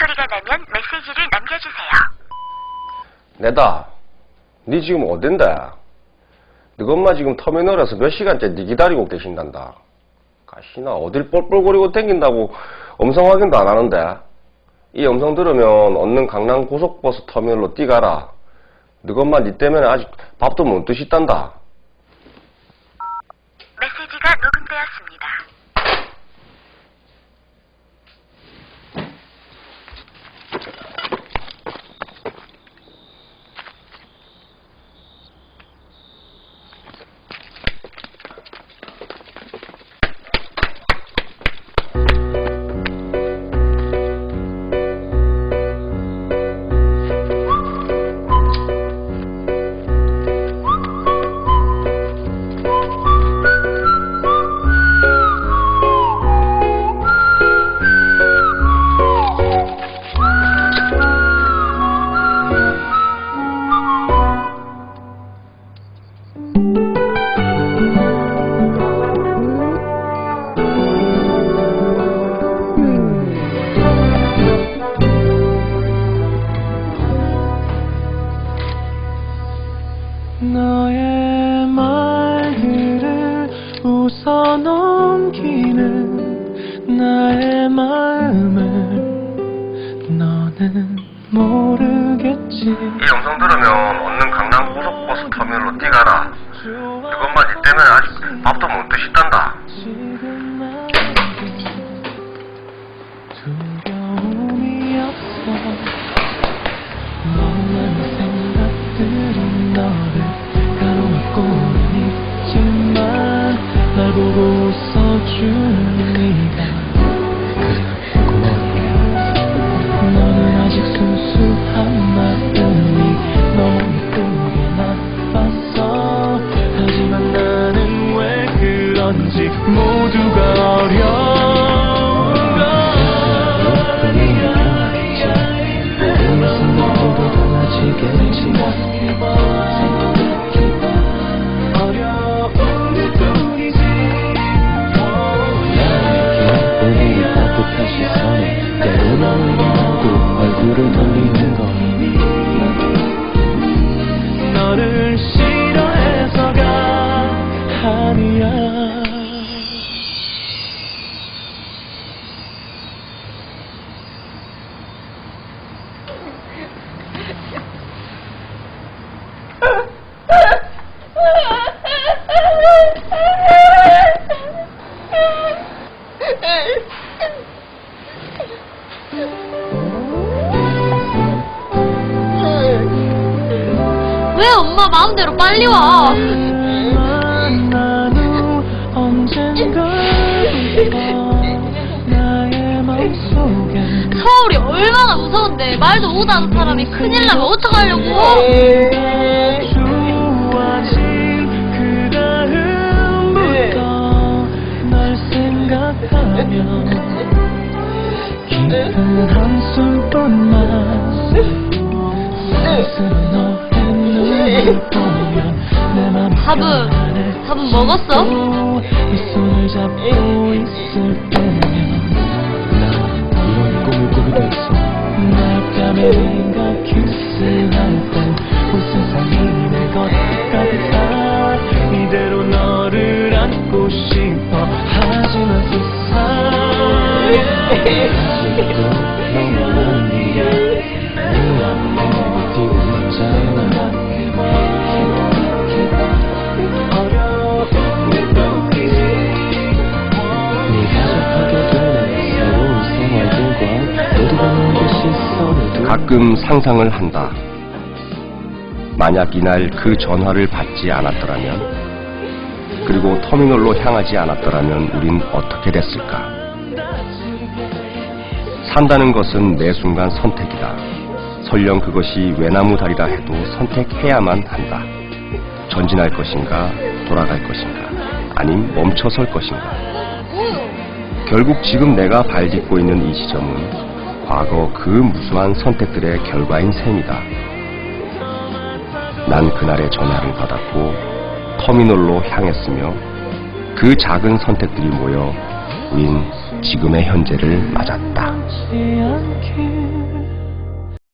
소리가 나면 메시지를 남겨주세요. 내다. 니 지금 어딘데? 너 엄마 지금 터미널에서 몇 시간째 니 기다리고 계신단다. 가시나 어딜 뻘뻘거리고 댕긴다고 음성 확인도 안 하는데. 이 음성 들으면 얻는 강남 고속버스 터미널로 뛰가라. 너 엄마 니 때문에 아직 밥도 못 드시단다. 메시지가 녹음 너의 말들을 웃어 넘기는 나의 마음을 너는 모르겠지 이 음성 들으면 얻는 강남 고속버스 터미널로 뛰가라. 너 엄마 니 때문에 아직 밥도 못 드시단다. 그런지 모두가 어려운 걸 아니야 모든 순간들도 달라지겠지 따뜻한 시선이 때로는 나도 얼굴을 돌리는 왜 엄마 마음대로 빨리 와? 서울이 얼마나 무서운데 말도 못 하는 사람이 큰일 나면 어떡하려고? 생각하면 깊은 한숨뿐만 스스로 너의 눈을 보면 내 맘이 밥은? 변하네. 밥은 먹었어? 이 손을 잡고 있을 가끔 상상을 한다. 만약 이날 그 전화를 받지 않았더라면, 그리고 터미널로 향하지 않았더라면 우린 어떻게 됐을까? 산다는 것은 매 순간 선택이다. 설령 그것이 외나무 다리라 해도 선택해야만 한다. 전진할 것인가, 돌아갈 것인가, 아님 멈춰설 것인가. 결국 지금 내가 발 딛고 있는 이 지점은 과거 그 무수한 선택들의 결과인 셈이다. 난 그날의 전화를 받았고 터미널로 향했으며 그 작은 선택들이 모여 우린 지금의 현재를 맞았다. 是恩眷。